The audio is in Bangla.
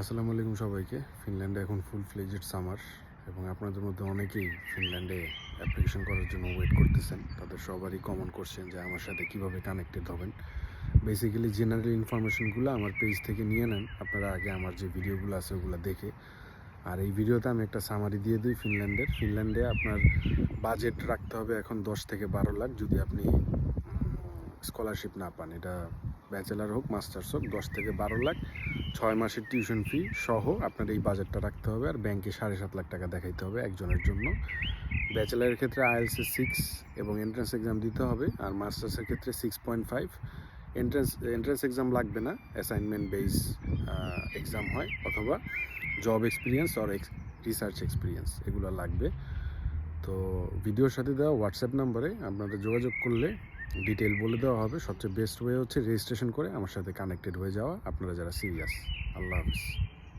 আসসালামু আলাইকুম সবাইকে। ফিনল্যান্ডে এখন ফুল ফ্লেজেড সামার এবং আপনাদের মধ্যে অনেকেই ফিনল্যান্ডে অ্যাপ্লিকেশন করার জন্য ওয়েট করতেছেন। তাদের সবারই কমন কোশ্চেন যে আমার সাথে কীভাবে কানেক্টেড হবেন। বেসিক্যালি জেনারেল ইনফরমেশনগুলো আমার পেজ থেকে নিয়ে নেন। আপনারা আগে আমার যে ভিডিওগুলো আছে ওগুলো দেখে। আর এই ভিডিওতে আমি একটা সামারি দিয়ে দিই ফিনল্যান্ডের। ফিনল্যান্ডে আপনার বাজেট রাখতে হবে এখন দশ থেকে বারো লাখ যদি আপনি স্কলারশিপ না পান। এটা ব্যাচেলার হোক, মাস্টার্স হোক, দশ থেকে বারো লাখ, ছয় মাসের টিউশন ফি সহ আপনার এই বাজেটটা রাখতে হবে আর ব্যাংকে সাড়ে সাত লাখ টাকা দেখাইতে হবে একজনের জন্য। ব্যাচেলারের ক্ষেত্রে আইএলসে সিক্স এবং এন্ট্রান্স এক্সাম দিতে হবে আর মাস্টার্সের ক্ষেত্রে six point five entrance entrance exam লাগবে না অ্যাসাইনমেন্ট বেস এক্সাম হয় অথবা job experience or research experience এগুলো লাগবে। তো ভিডিওর সাথে দেওয়া হোয়াটসঅ্যাপ নাম্বারে আপনারা যোগাযোগ করলে ডিটেল বলে দেওয়া হবে। সবচেয়ে বেস্ট ওয়ে হচ্ছে রেজিস্ট্রেশন করে আমার সাথে কানেক্টেড হয়ে যাওয়া। আপনারা যারা সিরিয়াস আল্লাহ হাফিজ।